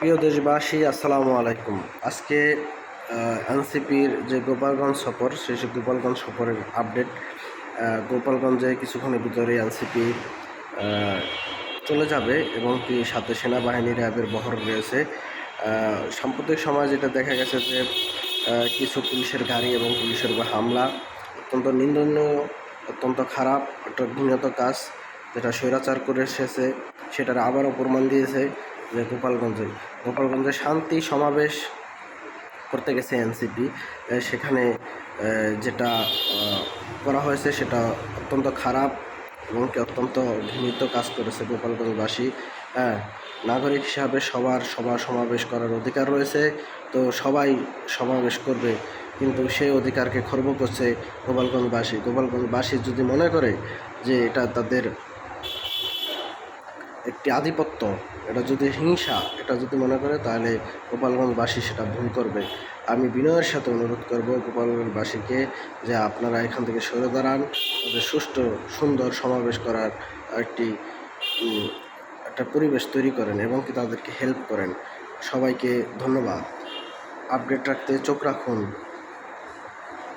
প্রিয় দেশবাসী, আসসালামু আলাইকুম। আজকে এনসিপির যে গোপালগঞ্জ সফর, সেই সে গোপালগঞ্জ সফরের আপডেট গোপালগঞ্জে কিছুক্ষণের ভিতরে এনসিপি চলে যাবে এবং কি সাথে সেনাবাহিনী র্যাবের বহর রয়েছে। সাম্প্রতিক সময় যেটা দেখা গেছে যে কিছু পুলিশের গাড়ি এবং পুলিশের হামলা অত্যন্ত নিন্দনীয়, অত্যন্ত খারাপ, একটা ঘৃণত কাজ, যেটা স্বৈরাচার করে এসেছে, সেটার আবারও প্রমাণ দিয়েছে। যে গোপালগঞ্জে। গোপালগঞ্জে শান্তি সমাবেশ করতে গেছে এনসিপি। সেখানে যেটা করা হয়েছে সেটা অত্যন্ত খারাপ এবং অত্যন্ত ঘৃণিত কাজ করেছে গোপালগঞ্জবাসী। হ্যাঁ নাগরিক হিসাবে সবার সভা সমাবেশ করার অধিকার রয়েছে। তো সবাই সমাবেশ করবে, কিন্তু সেই অধিকারকে খর্ব করছে গোপালগঞ্জবাসী। গোপালগঞ্জবাসী যদি মনে করে যে এটা তাদের একটি আধিপত্য, এটা যদি হিংসা, এটা যদি মনে করে, তাহলে গোপালগঞ্জবাসী সেটা ভুল করবে। আমি বিনয়ের সাথে অনুরোধ করব গোপালগঞ্জবাসীকে যে আপনারা এখান থেকে সরে দাঁড়ান, তাদের সুষ্ঠু, সুন্দর সমাবেশ করার একটি একটা পরিবেশ তৈরি করেন এবং কি তাদেরকে হেল্প করেন। সবাইকে ধন্যবাদ। আপডেট রাখতে চোখ রাখুন।